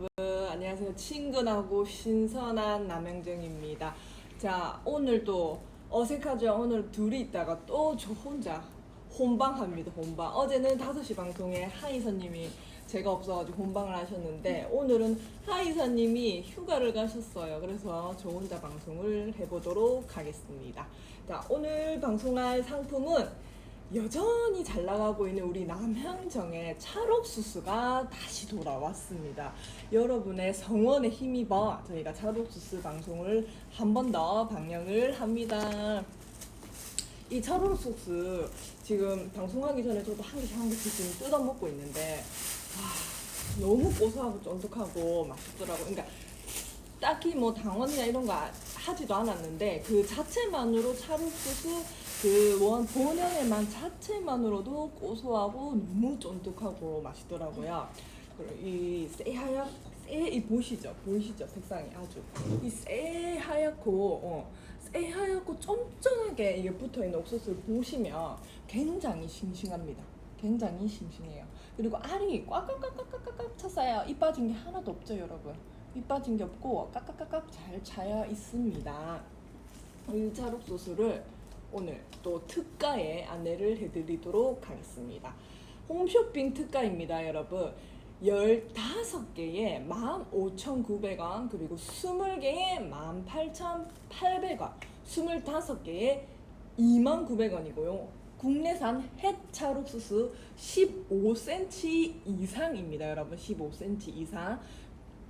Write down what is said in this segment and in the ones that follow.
여러분 안녕하세요. 친근하고 신선한 남영정입니다. 자 오늘도 어색하죠? 오늘 둘이 있다가 또 저 혼자 혼방합니다 혼방. 어제는 5시 방송에 하이선님이 제가 없어가지고 혼방을 하셨는데 오늘은 하이선님이 휴가를 가셨어요. 그래서 저 혼자 방송을 해보도록 하겠습니다. 자 오늘 방송할 상품은 여전히 잘 나가고 있는 우리 남향정의 찰옥수수가 다시 돌아왔습니다. 여러분의 성원에 힘입어 저희가 찰옥수수 방송을 한 번 더 방영을 합니다. 이 찰옥수수 지금 방송하기 전에 저도 한 개씩 한 개씩 지금 뜯어 먹고 있는데 와, 너무 고소하고 쫀득하고 맛있더라고요. 그러니까 딱히 뭐 당원이나 이런 거 아- 하지도 않았는데 그 자체만으로 찰옥수수 그원 본연의 맛 자체만으로도 고소하고 너무 쫀득하고 맛있더라고요. 이 새하얗 새이 보시죠 보이시죠 색상이 아주 이 새하얗고 어, 새하얗고 쫀쫀하게 이게 붙어 있는 옥수수를 보시면 굉장히 싱싱합니다. 굉장히 싱싱해요. 그리고 알이 꽉꽉꽉꽉꽉꽉 찼어요. 이 빠진 게 하나도 없죠, 여러분. 이 빠진 게 없고 깍깍깍깍 잘 차여 있습니다. 이 찰옥수수를 오늘 또 특가에 안내를 해드리도록 하겠습니다. 홈쇼핑 특가입니다, 여러분. 15개에 15,900원, 그리고 20개에 18,800원, 25개에 29,900원이고요. 국내산 햇찰옥수수 15cm 이상입니다, 여러분. 15cm 이상.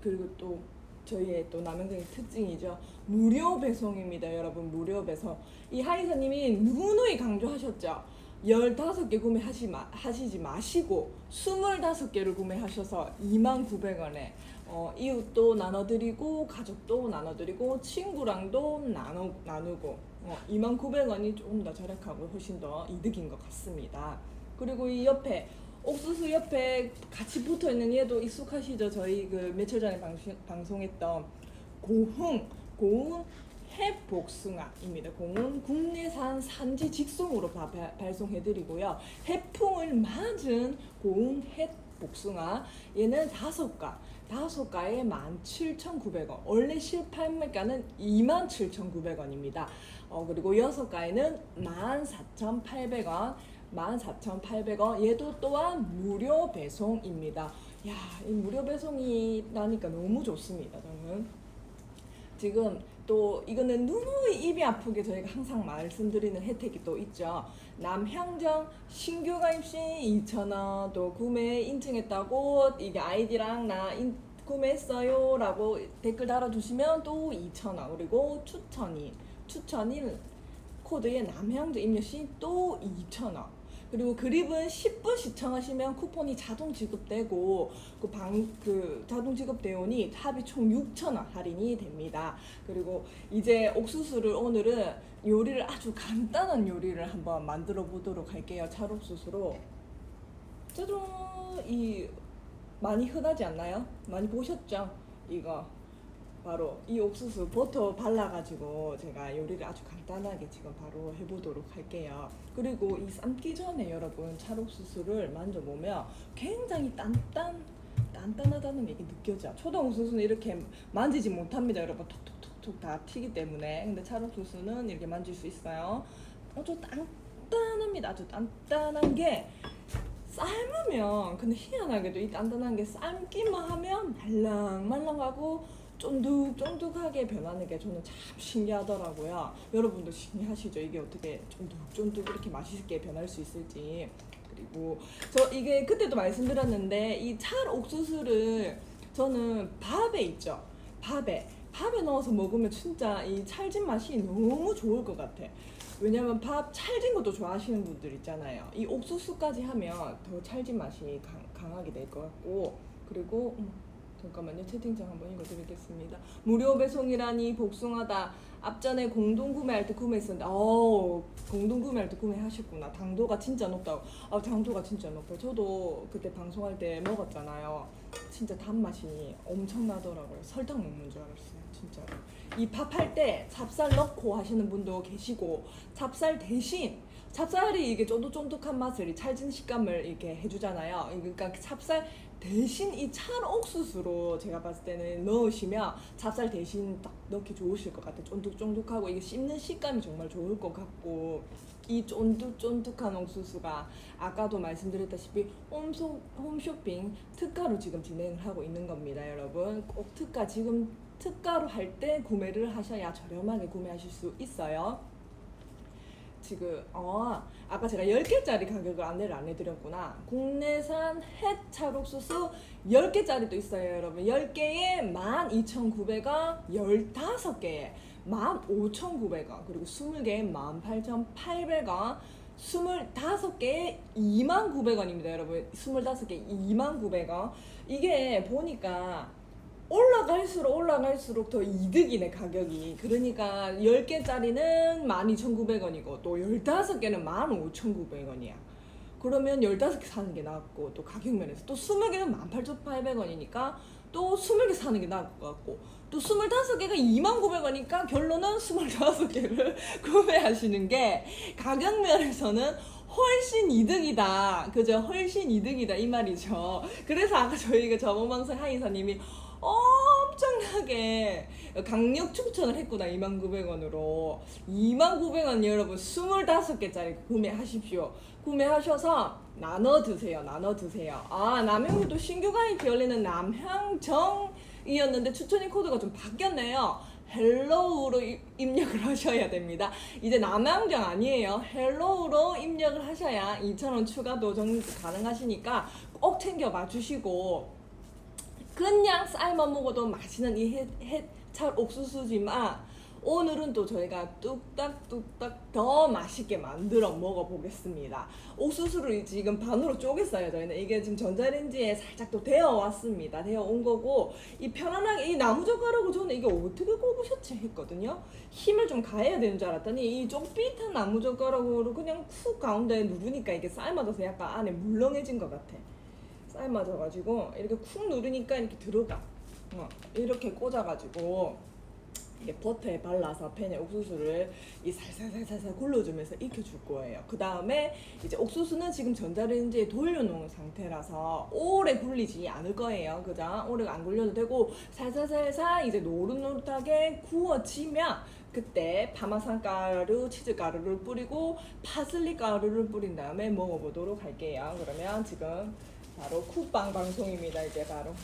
그리고 또 저희의 또 남영생의 특징이죠. 무료 배송입니다, 여러분. 무료 배송. 이 하이사님이 누누이 강조하셨죠. 15개 구매하시 마, 하시지 마시고 25개를 구매하셔서 29,900원에 어, 이웃도 나눠드리고 가족도 나눠드리고 친구랑도 나누, 나누고 어, 29,900원이 조금 더 절약하고 훨씬 더 이득인 것 같습니다. 그리고 이 옆에 옥수수 옆에 같이 붙어 있는 얘도 익숙하시죠? 저희 그 며칠 전에 방송, 방송했던 고흥 고흥 해복숭아입니다. 고흥 국내산 산지 직송으로 바- 바- 발송해드리고요. 해풍을 맞은 고흥 해복숭아 얘는 다섯 가 다섯 가에 17,900원. 원래 실판매가는 27,900원입니다. 어, 그리고 여섯 가에는 14,800원. 14,800원. 얘도 또한 무료 배송입니다. 야, 이 무료 배송이 나니까 너무 좋습니다. 저는. 지금 또 이거는 누누이 입이 아프게 저희가 항상 말씀드리는 혜택이 또 있죠. 남향정 신규 가입 시 2,000원 또 구매 인증했다고 이게 아이디랑 나 인, 구매했어요 라고 댓글 달아주시면 또 2,000원 그리고 추천인 추천인 코드에 남향정 입력 시 또 2,000원 그리고 그립은 10분 시청하시면 쿠폰이 자동 지급되고 그 방 그 자동 지급되오니 합이 총 6,000원 할인이 됩니다. 그리고 이제 옥수수를 오늘은 요리를 아주 간단한 요리를 한번 만들어 보도록 할게요. 찰옥수수로. 짜잔 이 많이 흔하지 않나요? 많이 보셨죠? 이거 바로 이 옥수수 버터 발라가지고 제가 요리를 아주 간단하게 지금 바로 해보도록 할게요. 그리고 이 삶기 전에 여러분 찰옥수수를 만져보면 굉장히 단단 단단하다는 얘기 느껴져. 초당 옥수수는 이렇게 만지지 못합니다, 여러분. 톡톡톡톡 다 튀기 때문에. 근데 찰옥수수는 이렇게 만질 수 있어요. 아주 단단합니다. 아주 단단한 게 삶으면 근데 희한하게도 이 단단한 게 삶기만 하면 말랑말랑하고 쫀득쫀득하게 변하는 게 저는 참 신기하더라고요. 여러분도 신기하시죠? 이게 어떻게 쫀득쫀득 이렇게 맛있게 변할 수 있을지. 그리고 저 이게 그때도 말씀드렸는데 이 찰 옥수수를 저는 밥에 있죠. 밥에 밥에 넣어서 먹으면 진짜 이 찰진 맛이 너무 좋을 것 같아. 왜냐면 밥 찰진 것도 좋아하시는 분들 있잖아요. 이 옥수수까지 하면 더 찰진 맛이 강, 강하게 될 것 같고 그리고 음, 잠깐만요 채팅창 한번 읽어드리겠습니다. 무료 배송이라니 복숭아다. 앞전에 공동 구매할 때 구매했었는데, 어 공동 구매할 때 구매하셨구나. 당도가 진짜 높다고. 아 당도가 진짜 높아요. 저도 그때 방송할 때 먹었잖아요. 진짜 단맛이 엄청나더라고요. 설탕 먹는 줄 알았어요. 진짜로. 이 밥할 때 찹쌀 넣고 하시는 분도 계시고 찹쌀 대신 찹쌀이 이게 쫀득쫀득한 맛을 이 찰진 식감을 이렇게 해주잖아요. 그러니까 찹쌀 대신 이 찰옥수수로 제가 봤을 때는 넣으시면 찹쌀 대신 딱 넣기 좋으실 것 같아요. 쫀득쫀득하고 이게 씹는 식감이 정말 좋을 것 같고 이 쫀득쫀득한 옥수수가 아까도 말씀드렸다시피 홈쇼, 홈쇼핑 특가로 지금 진행을 하고 있는 겁니다, 여러분. 꼭 특가 지금 특가로 할 때 구매를 하셔야 저렴하게 구매하실 수 있어요. 지금 어 아까 제가 10개짜리 가격을 안내를 안 해드렸구나. 국내산 햇찰옥수수 10개짜리도 있어요 여러분. 10개에 12,900원 15개에 15,900원 그리고 20개에 18,800원 25개에 29,900원입니다 여러분. 25개 29,900원. 이게 보니까 올라갈수록 올라갈수록 더 이득이네 가격이 그러니까 10개짜리는 12,900원이고 또 15개는 15,900원이야 그러면 15개 사는 게 낫고 또 가격 면에서 또 20개는 18,800원이니까 또 20개 사는 게 나을 것 같고 또 25개가 29,900원이니까 결론은 25개를 구매하시는 게 가격 면에서는 훨씬 이득이다. 그죠? 훨씬 이득이다. 이 말이죠. 그래서 아까 저희가 저번 방송 하이사님이 엄청나게 강력 추천을 했구나 29,900원으로. 29,900원 여러분. 25개짜리 구매하십시오. 구매하셔서 나눠 드세요 나눠 드세요. 아 남영도 신규 가입 열리는 남향정이었는데 추천인 코드가 좀 바뀌었네요. 헬로우로 이- 입력을 하셔야 됩니다. 이제 남양정 아니에요. 헬로우로 입력을 하셔야 2,000원 추가 도전 가능하시니까 꼭 챙겨 봐 주시고 그냥 삶아 먹어도 맛있는 이 해, 해찰 옥수수지만 오늘은 또 저희가 뚝딱뚝딱 더 맛있게 만들어 먹어보겠습니다. 옥수수를 지금 반으로 쪼갰어요. 저희는 이게 지금 전자레인지에 살짝 또 데워 왔습니다. 데워 온 거고 이 편안하게 이 나무젓가락으로 저는 이게 어떻게 꼽으셨지 했거든요. 힘을 좀 가해야 되는 줄 알았더니 이 쪽빛한 나무젓가락으로 그냥 쿡 가운데 누르니까 이게 삶아져서 약간 안에 물렁해진 것 같아. 삶아져가지고 이렇게 쿡 누르니까 이렇게 들어가. 어, 이렇게 꽂아가지고 이게 버터에 발라서 팬에 옥수수를 이 살살살살살 굴러주면서 익혀줄 거예요. 그 다음에 이제 옥수수는 지금 전자레인지에 돌려놓은 상태라서 오래 굴리지 않을 거예요. 그죠? 오래 안 굴려도 되고 살살살살 이제 노릇노릇하게 구워지면 그때 파마산 가루, 치즈 가루를 뿌리고 파슬리 가루를 뿌린 다음에 먹어보도록 할게요. 그러면 지금 바로 쿡방 방송입니다. 이제 바로.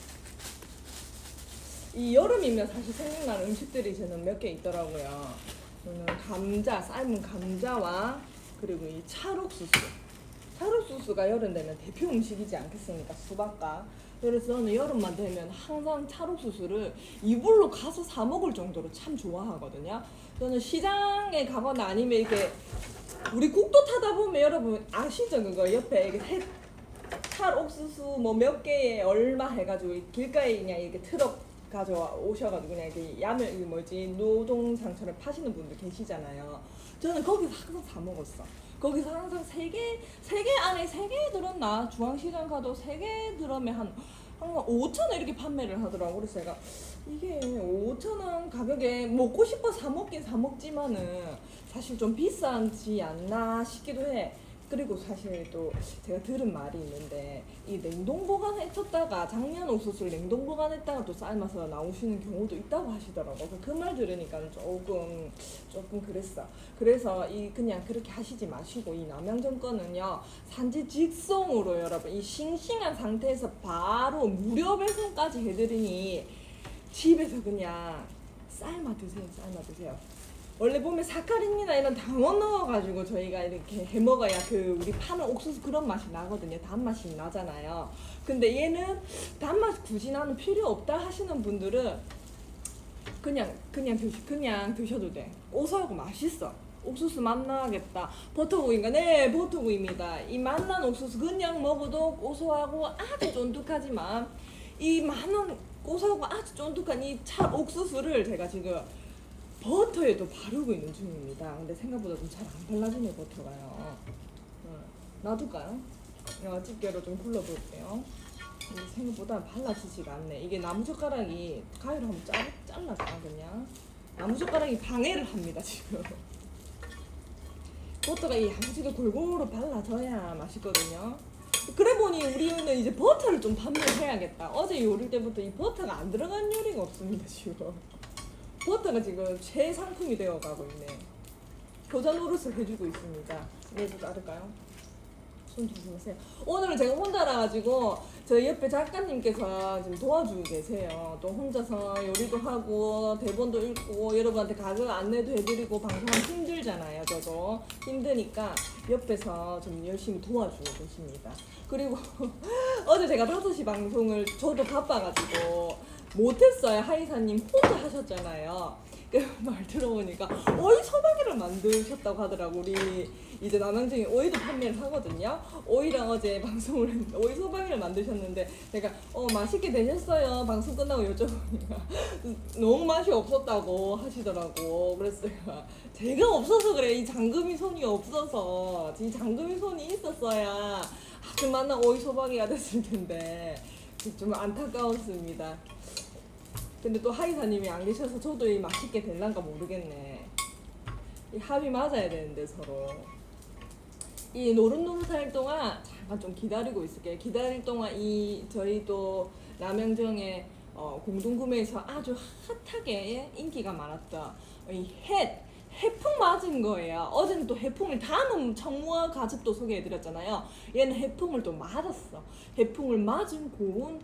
이 여름이면 사실 생각나는 음식들이 저는 몇 개 있더라고요. 저는 감자, 삶은 감자와 그리고 이 찰옥수수. 찰옥수수가 여름 되면 대표 음식이지 않겠습니까? 수박과. 그래서 저는 여름만 되면 항상 찰옥수수를 이불로 가서 사 먹을 정도로 참 좋아하거든요. 저는 시장에 가거나 아니면 이렇게 우리 국도 타다 보면 여러분 아시죠? 그거 옆에 이렇게 해- 찰 옥수수 뭐 몇 개에 얼마 해가지고 길가에 그냥 이렇게 트럭 가져와 오셔가지고 그냥 이렇게 야면 이 뭐지 노동상처럼 파시는 분들 계시잖아요. 저는 거기서 항상 사 먹었어. 거기서 항상 세 개, 세 개 안에 세 개 들었나? 중앙시장 가도 세 개 들으면 한, 한 5천 원 이렇게 판매를 하더라고. 그래서 제가 이게 5천 원 가격에 먹고 싶어 사 먹긴 사 먹지만은 사실 좀 비싸지 않나 싶기도 해. 그리고 사실 또 제가 들은 말이 있는데 이 냉동 보관해뒀다가 작년 옥수수를 냉동 보관했다가 또 삶아서 나오시는 경우도 있다고 하시더라고. 그 말 들으니까 조금 조금 그랬어. 그래서 이 그냥 그렇게 하시지 마시고 이 남양전 거는요 산지 직송으로 여러분 이 싱싱한 상태에서 바로 무료 배송까지 해드리니 집에서 그냥 삶아 드세요. 삶아 드세요. 원래 보면 사카린이나 이런 당원 넣어가지고 저희가 이렇게 해 먹어야 그 우리 파는 옥수수 그런 맛이 나거든요. 단맛이 나잖아요. 근데 얘는 단맛 굳이 나는 필요 없다 하시는 분들은 그냥 그냥 드시 그냥 드셔도 돼. 고소하고 맛있어. 옥수수 맛 나겠다. 버터구이인가? 네, 버터구이입니다. 이 맛난 옥수수 그냥 먹어도 고소하고 아주 쫀득하지만 이 맛난 고소하고 아주 쫀득한 이차 옥수수를 제가 지금 버터에도 바르고 있는 중입니다. 근데 생각보다 좀 잘 안 발라지네 버터가요. 어, 놔둘까요? 어, 집게로 좀 굴러볼게요. 생각보다 발라지지가 않네. 이게 나무젓가락이 가위로 한번 잘, 잘라서 그냥 나무젓가락이 방해를 합니다 지금. 버터가 이 야무지게 골고루 발라져야 맛있거든요. 그래 보니 우리는 이제 버터를 좀 판매를 해야겠다. 어제 요리 때부터 이 버터가 안 들어간 요리가 없습니다 지금. 버터가 지금 최상품이 되어 가고 있네. 겨자 노릇을 해주고 있습니다. 얘도 자를까요? 손 조심하세요. 오늘은 제가 혼자라 가지고 저희 옆에 작가님께서 지금 도와주고 계세요. 또 혼자서 요리도 하고 대본도 읽고 여러분한테 가격 안내도 해드리고 방송하면 힘들잖아요. 저도 힘드니까 옆에서 좀 열심히 도와주고 계십니다. 그리고 어제 제가 5시 방송을 저도 바빠가지고 못했어요. 하이사님 혼자 하셨잖아요. 그 말 들어보니까 오이 소박이를 만드셨다고 하더라고 우리 이제 남양정에 오이도 판매를 하거든요. 오이랑 어제 방송을 했는데 오이 소박이를 만드셨는데 제가 어 맛있게 되셨어요. 방송 끝나고 여쭤보니까 너무 맛이 없었다고 하시더라고. 그랬어요. 제가 없어서 그래. 이 장금이 손이 없어서 이 장금이 손이 있었어야 아주 만난 오이 소박이가 됐을 텐데 좀 안타까웠습니다. 근데 또 하이사님이 안 계셔서 저도 이 맛있게 될란가 모르겠네. 이 합이 맞아야 되는데 서로. 이 노릇노릇할 동안 잠깐 좀 기다리고 있을게요. 기다릴 동안 이 저희 또 남양정에 어, 공동구매에서 아주 핫하게 인기가 많았던 이 햇, 해풍 맞은 거예요. 어제는 또 해풍을 다음은 청무와 가즙도 소개해드렸잖아요. 얘는 해풍을 또 맞았어. 해풍을 맞은 고운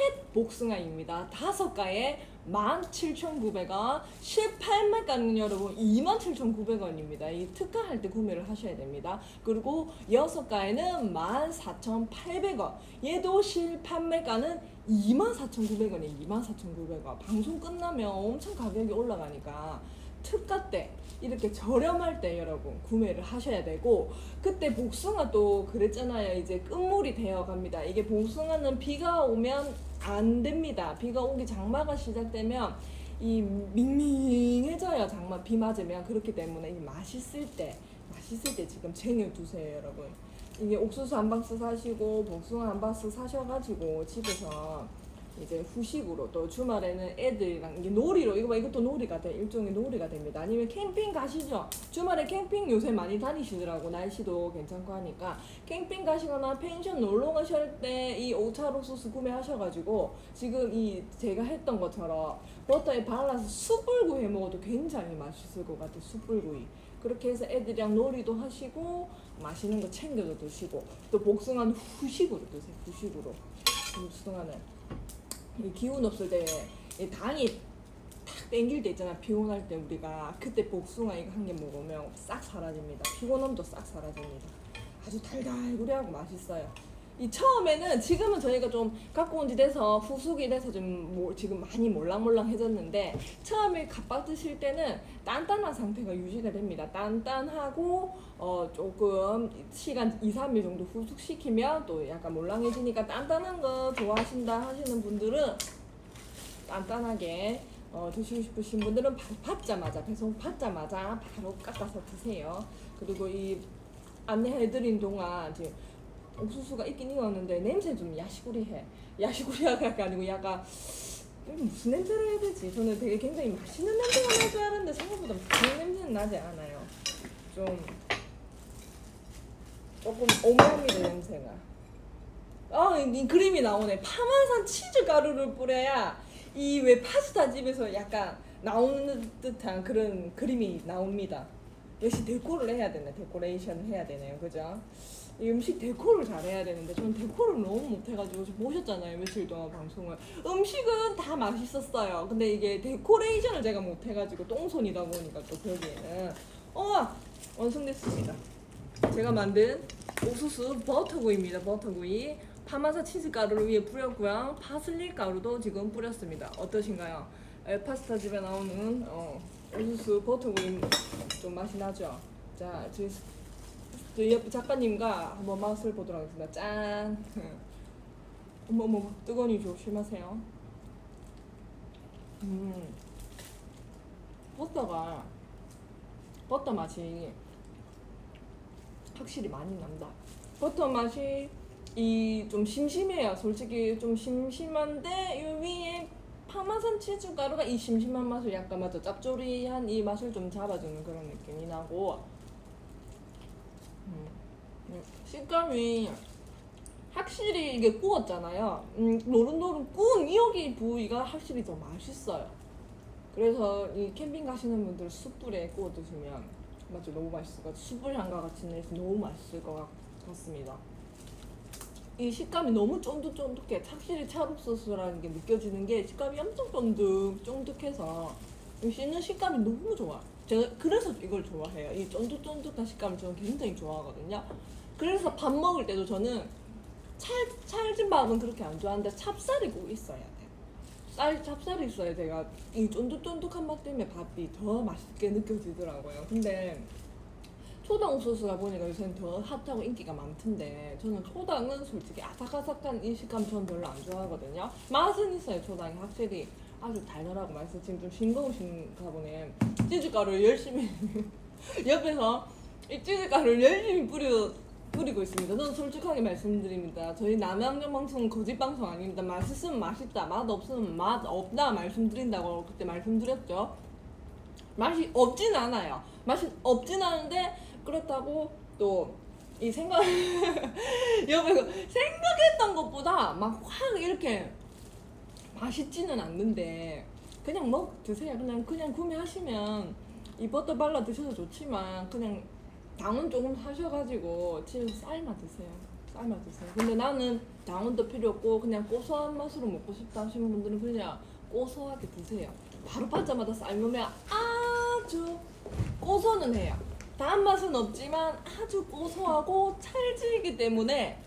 햇 복숭아입니다. 다섯 가에 17,900원, 18만 가는 여러분 27,900원입니다. 이 특가할 때 구매를 하셔야 됩니다. 그리고 여섯 가에는 14,800원. 얘도 실판매가는 24,900원이에요. 24,900원. 방송 끝나면 엄청 가격이 올라가니까 특가 때 이렇게 저렴할 때 여러분 구매를 하셔야 되고 그때 복숭아 또 그랬잖아요. 이제 끝물이 되어 갑니다. 이게 복숭아는 비가 오면 안 됩니다. 비가 오기 장마가 시작되면 이 밍밍해져요. 장마 비 맞으면. 그렇기 때문에 이 맛있을 때 맛있을 때 지금 쟁여 두세요 여러분. 이게 옥수수 한 박스 사시고 복숭아 한 박스 사셔가지고 집에서 이제 후식으로 또 주말에는 애들이랑 이게 놀이로 이거 봐 이것도 놀이가 돼 일종의 놀이가 됩니다. 아니면 캠핑 가시죠. 주말에 캠핑 요새 많이 다니시더라고. 날씨도 괜찮고 하니까. 캠핑 가시거나 펜션 놀러 가실 때 이 오차로 소스 구매하셔가지고 지금 이 제가 했던 것처럼 버터에 발라서 숯불구이 해 먹어도 굉장히 맛있을 것 같아 숯불구이. 그렇게 해서 애들이랑 놀이도 하시고 맛있는 거 챙겨서 드시고 또 복숭아는 후식으로 드세요 후식으로. 복숭아는 이 기운 없을 때 이 당이 탁 땡길 때 있잖아. 피곤할 때 우리가. 그때 복숭아 이거 한 개 먹으면 싹 사라집니다. 피곤함도 싹 사라집니다. 아주 달달구리하고 맛있어요 이 처음에는 지금은 저희가 좀 갖고 온 지 돼서 후숙이 돼서 좀 뭐- 지금 많이 몰랑몰랑해졌는데 처음에 갓밥 드실 때는 단단한 상태가 유지가 됩니다 단단하고 어 조금 시간 2, 3일 정도 후숙시키면 또 약간 몰랑해지니까 단단한 거 좋아하신다 하시는 분들은 단단하게 어, 드시고 싶으신 분들은 바- 받자마자 배송 받자마자 바로 깎아서 드세요. 그리고 이 안내해드린 동안 지금 옥수수가 있긴 익었는데 냄새 좀 야시구리해. 야시구리하가 아니고 약간 무슨 냄새를 해야 되지? 저는 되게 굉장히 맛있는 냄새가 날 줄 알았는데 생각보다 그런 냄새는 나지 않아요. 좀 조금 오묘합니다 냄새가. 아, 이 그림이 나오네. 파마산 치즈 가루를 뿌려야 이 왜 파스타 집에서 약간 나오는 듯한 그런 그림이 나옵니다. 역시 데코를 해야 되네. 데코레이션을 해야 되네요. 그죠? 이 음식 데코를 잘해야 되는데 저는 데코를 너무 못해가지고 지금 보셨잖아요 며칠 동안 방송을 음식은 다 맛있었어요 근데 이게 데코레이션을 제가 못해가지고 똥손이다 보니까 또 거기에는 어 완성됐습니다 제가 만든 옥수수 버터구이입니다. 버터구이. 파마사 치즈 가루를 위에 뿌렸고요. 파슬리 가루도 지금 뿌렸습니다. 어떠신가요? 에, 파스타 집에 나오는 어, 옥수수 버터구이 좀 맛이 나죠? 자, 저희 옆에 작가님과 한번 맛을 보도록 하겠습니다. 짠! 어머, 어머, 뜨거우니 조심하세요. 음, 버터가, 버터 맛이 확실히 많이 난다. 버터 맛이 이 좀 심심해요. 솔직히 좀 심심한데 이 위에 파마산 치즈 가루가 이 심심한 맛을 약간 맞아 짭조리한 이 맛을 좀 잡아주는 그런 느낌이 나고 식감이 확실히 이게 구웠잖아요. 음, 노릇노릇 구운 여기 부위가 확실히 더 맛있어요. 그래서 이 캠핑 가시는 분들 숯불에 구워 드시면 맞죠 너무 맛있을 것 같아요. 숯불 향과 같이 내서 너무 맛있을 것 같- 같습니다. 이 식감이 너무 쫀득쫀득해. 확실히 찰옥소스라는 게 느껴지는 게 식감이 엄청 쫀득 쫀득해서 이 씹는 식감이 너무 좋아. 제가 그래서 이걸 좋아해요. 이 쫀득쫀득한 식감을 저는 굉장히 좋아하거든요. 그래서 밥 먹을 때도 저는 찰 찰진 밥은 그렇게 안 좋아하는데 찹쌀이 꼭 있어야 돼요. 쌀 찹쌀이 있어야 제가 이 쫀득쫀득한 맛 때문에 밥이 더 맛있게 느껴지더라고요. 근데 초당 소스가 보니까 요새는 더 핫하고 인기가 많던데 저는 초당은 솔직히 아삭아삭한 이 식감 저는 별로 안 좋아하거든요. 맛은 있어요 초당이 확실히 아주 달달하고 맛있어 지금 좀 싱거우신가 보네. 치즈가루 열심히 옆에서 이 치즈가루를 열심히 뿌려 뿌리고 있습니다. 저는 솔직하게 말씀드립니다. 저희 남양정 방송은 거짓 방송 아닙니다. 맛있으면 맛있다, 맛 없으면 맛 없다 말씀드린다고 그때 말씀드렸죠. 맛이 없진 않아요. 맛이 없진 않은데 그렇다고 또 이 생각 옆에서 생각했던 것보다 막 확 이렇게 맛있지는 않는데 그냥 뭐 드세요. 그냥 그냥 구매하시면 이 버터 발라 드셔도 좋지만 그냥 당은 조금 하셔가지고 집에서 삶아 드세요. 삶아 드세요. 근데 나는 당은도 필요 없고 그냥 고소한 맛으로 먹고 싶다 하시는 분들은 그냥 고소하게 드세요. 바로 받자마자 삶으면 아주 고소는 해요. 단맛은 없지만 아주 고소하고 찰지기 때문에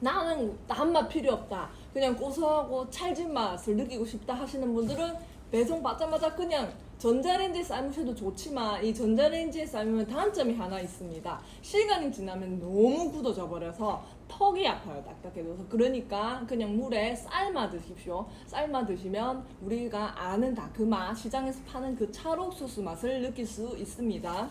나는 단맛 필요 없다. 그냥 고소하고 찰진 맛을 느끼고 싶다 하시는 분들은 배송 받자마자 그냥 전자레인지에 삶으셔도 좋지만 이 전자레인지에 삶으면 단점이 하나 있습니다. 시간이 지나면 너무 굳어져 버려서 턱이 아파요. 딱딱해져서 그러니까 그냥 물에 삶아 드십시오. 삶아 드시면 우리가 아는 다 그 맛 시장에서 파는 그 찰옥수수 맛을 느낄 수 있습니다.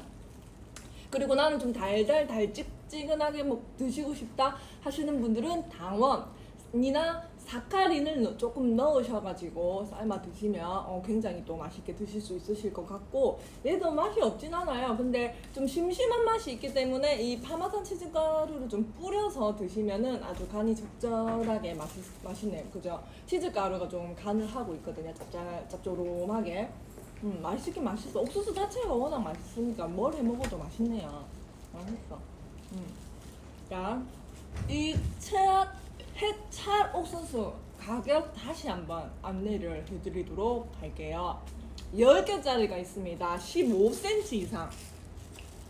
그리고 나는 좀 달달 달찍지근하게 뭐 드시고 싶다 하시는 분들은 당원이나 사카린을 넣- 조금 넣으셔가지고 삶아 드시면 어, 굉장히 또 맛있게 드실 수 있으실 것 같고 얘도 맛이 없진 않아요. 근데 좀 심심한 맛이 있기 때문에 이 파마산 치즈가루를 좀 뿌려서 드시면은 아주 간이 적절하게 맛있, 맛있네요. 그죠? 치즈가루가 좀 간을 하고 있거든요. 짭짤, 짭조름하게. 음, 맛있긴 맛있어. 옥수수 자체가 워낙 맛있으니까 뭘 해 먹어도 맛있네요. 맛있어. 음. 자, 이 채, 해찰 옥수수 가격 다시 한번 안내를 해드리도록 할게요. 10개짜리가 있습니다. 15cm 이상.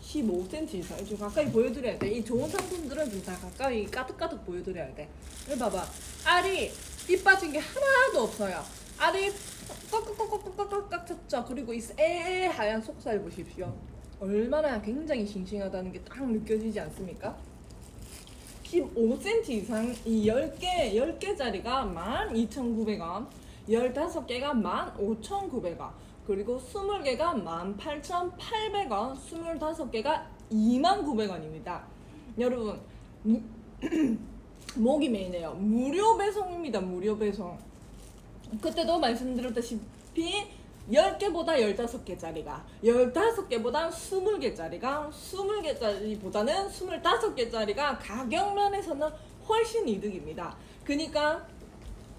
15cm 이상. 좀 가까이 보여드려야 돼. 이 좋은 상품들은 좀 다 가까이 까득까득 보여드려야 돼. 여기 봐봐. 알이 삐 빠진 게 하나도 없어요. 알이 꽉꽉꽉꽉꽉꽉 쳤죠. 그리고 이새 하얀 속살 보십시오. 얼마나 굉장히 싱싱하다는 게 딱 느껴지지 않습니까? 15cm 이상 이 10개, 10개짜리가 12,900원, 15개가 15,900원, 그리고 20개가 18,800원, 25개가 29,900원입니다. 여러분, 무- 목이 메이네요. 무료 배송입니다. 무료 배송. 그때도 말씀드렸다시피 10개보다 15개짜리가 15개보다 20개짜리가 20개짜리보다는 25개짜리가 가격 면에서는 훨씬 이득입니다. 그러니까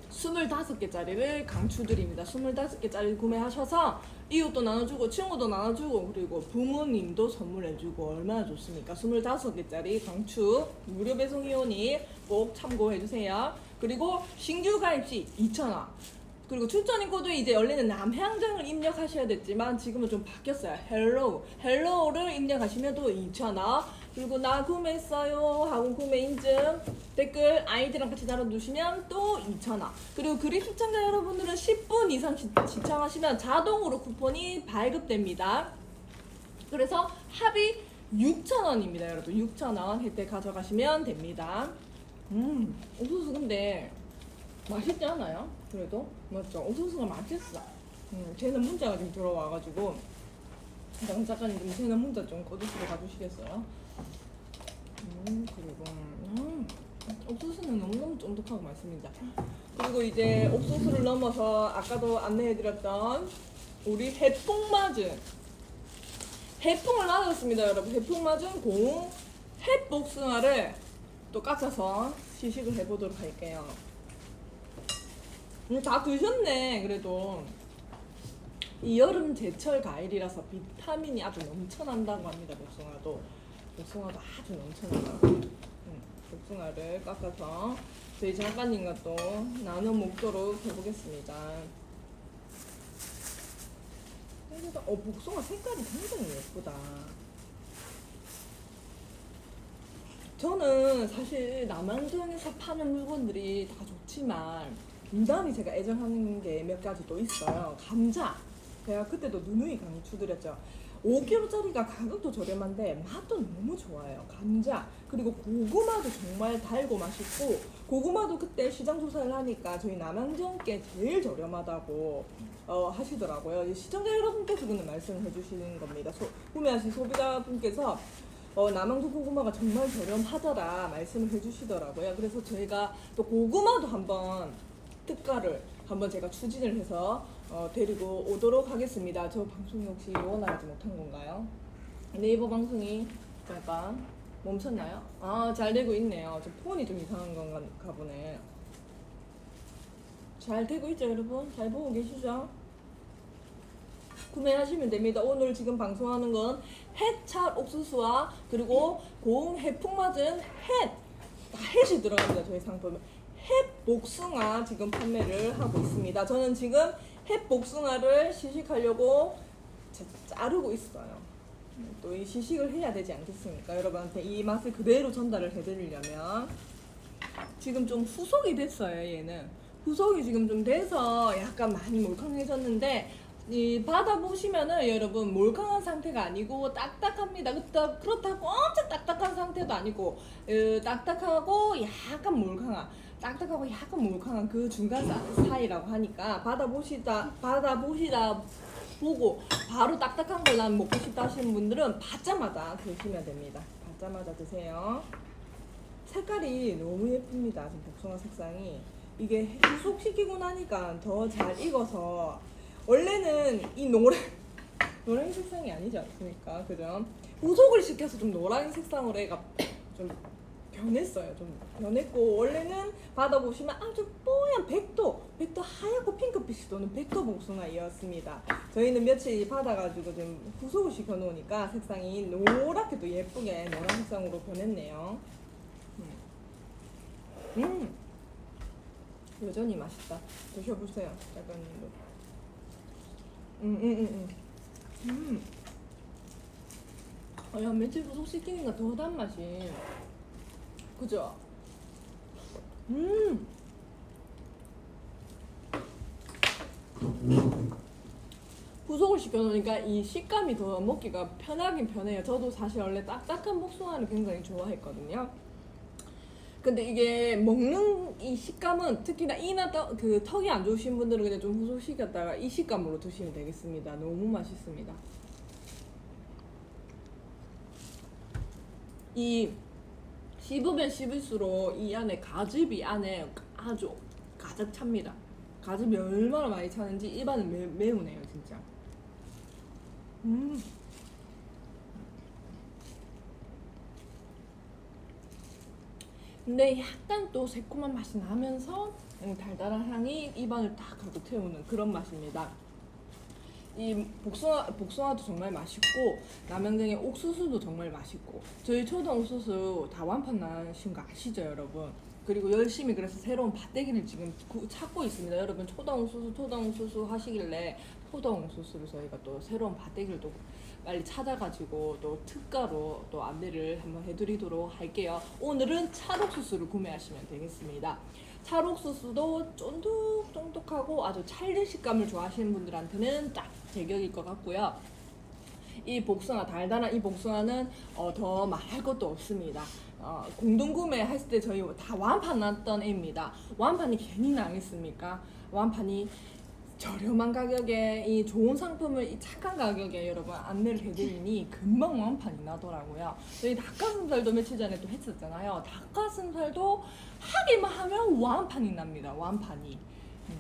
25개짜리를 강추드립니다. 25개짜리 구매하셔서 이웃도 나눠주고 친구도 나눠주고 그리고 부모님도 선물해주고 얼마나 좋습니까? 25개짜리 강추 무료 배송이오니 꼭 참고해주세요. 그리고 신규 가입 시 2,000원 그리고 코드에 이제 열리는 남향정을 입력하셔야 됐지만 지금은 좀 바뀌었어요. 헬로우. 헬로우를 입력하시면 또 2,000원. 그리고 나 구매했어요 하고 구매 인증 댓글 아이디랑 같이 달아두시면 또 2,000원. 그리고 그립 시청자 여러분들은 10분 이상 시, 시청하시면 자동으로 쿠폰이 발급됩니다. 그래서 합이 6,000원입니다, 여러분. 6,000원 혜택 가져가시면 됩니다. 음, 옥수수 근데 맛있지 않아요? 그래도 맞죠? 옥수수가 맛있어. 음, 쟤는 문자가 좀 들어와가지고 장 작가님 좀 쟤는 문자 좀 꺼주시고 가주시겠어요? 음 그리고 음, 옥수수는 너무너무 쫀득하고 맛있습니다. 그리고 이제 옥수수를 넘어서 아까도 안내해드렸던 우리 해풍 맞은 해풍을 맞았습니다, 여러분. 해풍 맞은 공 햇복숭아를 또 깎아서 시식을 해보도록 할게요. 음, 다 드셨네 그래도. 이 여름 제철 과일이라서 비타민이 아주 넘쳐난다고 합니다 복숭아도. 복숭아도 아주 넘쳐나요 음, 복숭아를 깎아서 저희 작가님과 또 나눠 먹도록 해보겠습니다. 어 복숭아 색깔이 굉장히 예쁘다. 저는 사실 남양주에서 파는 물건들이 다 좋지만 유난히 제가 애정하는 게 몇 가지 또 있어요. 감자. 제가 그때도 누누이 강추드렸죠. 5kg짜리가 가격도 저렴한데 맛도 너무 좋아요. 감자 그리고 고구마도 정말 달고 맛있고 고구마도 그때 시장 조사를 하니까 저희 남양주께 제일 저렴하다고 어, 하시더라고요. 시청자 여러분께서 그는 말씀을 해주시는 겁니다. 소, 구매하신 소비자분께서 어, 남양주 고구마가 정말 저렴하더라 말씀을 해주시더라고요. 그래서 저희가 또 고구마도 한번 특가를 한번 제가 추진을 해서 어, 데리고 오도록 하겠습니다. 저 방송이 혹시 원활하지 못한 건가요? 네이버 방송이 잠깐 멈췄나요? 아, 잘 되고 있네요. 저 폰이 좀 이상한 건가 보네. 잘 되고 있죠, 여러분? 잘 보고 계시죠? 구매하시면 됩니다. 오늘 지금 방송하는 건 해찰 옥수수와 그리고 고운 해풍 맞은 햇, 다 햇이 들어갑니다. 저희 상품은 햇 복숭아 지금 판매를 하고 있습니다. 저는 지금 햇 복숭아를 시식하려고 자- 자르고 있어요. 또 이 시식을 해야 되지 않겠습니까? 여러분한테 이 맛을 그대로 전달을 해드리려면 지금 좀 후속이 됐어요. 얘는 후속이 지금 좀 돼서 약간 많이 몰캉해졌는데 이 받아 보시면은 여러분 몰캉한 상태가 아니고 딱딱합니다. 그렇다 그렇다고 엄청 딱딱한 상태도 아니고 어, 딱딱하고 약간 몰캉한 딱딱하고 약간 몰캉한 그 중간 사- 사이라고 하니까 받아 보시다 받아 보시다 보고 바로 딱딱한 걸 난 먹고 싶다 하시는 분들은 받자마자 드시면 됩니다. 받자마자 드세요. 색깔이 너무 예쁩니다. 지금 복숭아 색상이 이게 후속시키고 나니까 더 잘 익어서 원래는 이 노란 노란 색상이 아니지 않습니까? 그죠? 후속을 시켜서 좀 노란 색상으로 애가 좀 변했어요. 좀 변했고 원래는 받아보시면 아주 뽀얀 백도 백도 하얗고 핑크빛이 도는 백도 복숭아이었습니다. 저희는 며칠 받아가지고 좀 후속을 시켜놓으니까 색상이 노랗게 또 예쁘게 노란 색상으로 변했네요. 음. 음. 여전히 맛있다. 드셔보세요, 작가님도. 음, 음, 음, 음. 음. 아, 야, 며칠 후속 시키니까 더 단맛이. 그죠? 음. 후속을 시켜놓으니까 이 식감이 더 먹기가 편하긴 편해요. 저도 사실 원래 딱딱한 복숭아를 굉장히 좋아했거든요. 근데 이게 먹는 이 식감은 특히나 이나 떠, 그 턱이 안 좋으신 분들은 그냥 좀 후속시켰다가 이 식감으로 드시면 되겠습니다. 너무 맛있습니다. 이 씹으면 씹을수록 이 안에 가즙이 안에 아주 가득 찹니다. 가즙이 얼마나 많이 차는지 입안은 매, 매우네요, 진짜. 음. 근데 약간 또 새콤한 맛이 나면서 음, 달달한 향이 입안을 딱 가득 채우는 그런 맛입니다. 이 복숭아 복숭아도 정말 맛있고 남양갱의 옥수수도 정말 맛있고. 저희 초당 옥수수 다 완판 나신 거 아시죠 여러분? 그리고 열심히 그래서 새로운 밭대기를 지금 구- 찾고 있습니다. 여러분 초당 옥수수 초당 옥수수 하시길래 초당 옥수수를 저희가 또 새로운 밭대기를 또 빨리 찾아가지고 또 특가로 또 안내를 한번 해드리도록 할게요. 오늘은 찰옥수수를 구매하시면 되겠습니다 찰옥수수도 쫀득쫀득하고 아주 찰진 식감을 좋아하시는 분들한테는 딱 제격일 것 같고요. 이 복숭아 달달한 이 복숭아는 어, 더 말할 것도 없습니다. 어, 공동 구매 했을 때 저희 다 완판 났던 애입니다. 완판이 괜히 나겠습니까? 완판이 저렴한 가격에 이 좋은 상품을 이 착한 가격에 여러분 안내를 해드리니 금방 완판이 나더라고요. 저희 닭가슴살도 며칠 전에 또 했었잖아요. 닭가슴살도 하기만 하면 완판이 납니다. 완판이. 음.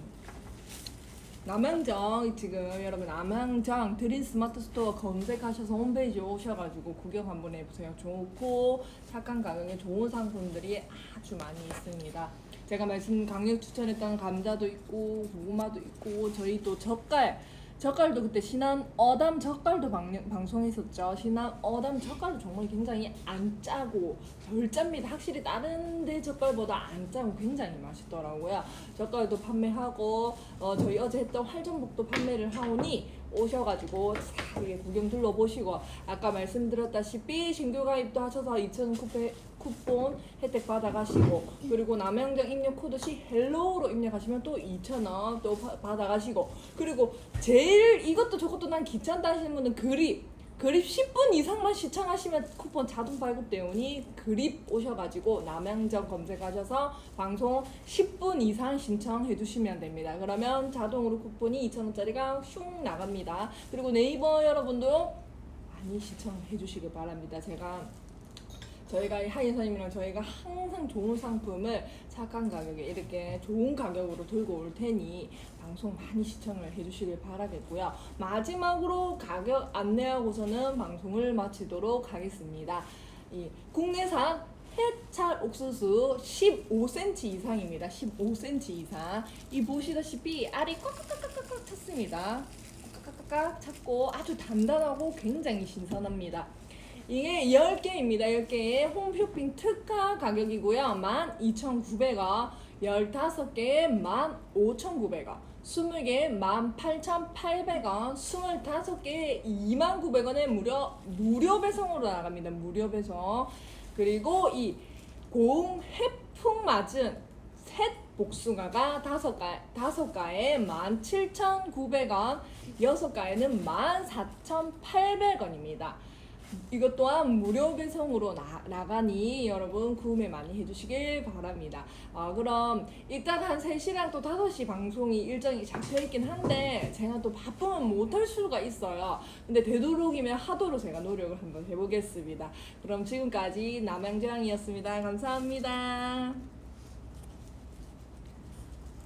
남양정 지금 여러분 남양정 드림 스마트 스토어 검색하셔서 홈페이지 오셔가지고 구경 한번 해보세요. 좋고 착한 가격에 좋은 상품들이 아주 많이 있습니다. 제가 말씀 강력 추천했던 감자도 있고 고구마도 있고 저희 또 젓갈 젓갈도 그때 신한 어담 젓갈도 방, 방송했었죠. 신한 어담 젓갈도 정말 굉장히 안 짜고 덜 짭니다. 확실히 다른 데 젓갈보다 안 짜고 굉장히 맛있더라고요. 젓갈도 판매하고 어, 저희 어제 했던 활전복도 판매를 하오니 오셔가지고 싹 이렇게 구경 둘러보시고 아까 말씀드렸다시피 신규 가입도 하셔서 2,000원 쿠페, 쿠폰 혜택 받아가시고 그리고 남양정 입력 코드 시 헬로우로 입력하시면 또 2,000원 또 파- 받아가시고 그리고 제일 이것도 저것도 난 귀찮다 하시는 분은 그립 그립 10분 이상만 시청하시면 쿠폰 자동 발급되오니 그립 오셔가지고 남양정 검색하셔서 방송 10분 이상 신청해 주시면 됩니다. 그러면 자동으로 쿠폰이 2,000원짜리가 슝 나갑니다. 그리고 네이버 여러분도 많이 시청해 주시길 바랍니다. 제가 저희가 하인선님이랑 저희가 항상 좋은 상품을 착한 가격에 이렇게 좋은 가격으로 들고 올 테니 방송 많이 시청을 해주시길 바라겠고요. 마지막으로 가격 안내하고서는 방송을 마치도록 하겠습니다. 이 국내산 해찰 옥수수 15cm 이상입니다. 15cm 이상. 이 보시다시피 알이 꽉꽉꽉꽉꽉 찼습니다. 꽉꽉꽉꽉 찼고 아주 단단하고 굉장히 신선합니다. 이게 10개입니다. 10개에 홈쇼핑 특가 가격이고요. 12,900원, 15개에 15,900원, 20개에 18,800원, 25개에 29,900원에 무려 무료 배송으로 나갑니다. 무료 배송. 그리고 이 고흥 해풍 맞은 셋 복숭아가 다섯 가에 17,900원, 여섯 가에는 14,800원입니다. 이것 또한 무료 배송으로 나, 나가니 여러분 구매 많이 해주시길 바랍니다. 아, 그럼 일단 한 3시랑 또 5시 방송이 일정이 잡혀 있긴 한데 제가 또 바쁘면 못할 수가 있어요. 근데 되도록이면 하도록 제가 노력을 한번 해보겠습니다. 그럼 지금까지 남양재왕이었습니다. 감사합니다.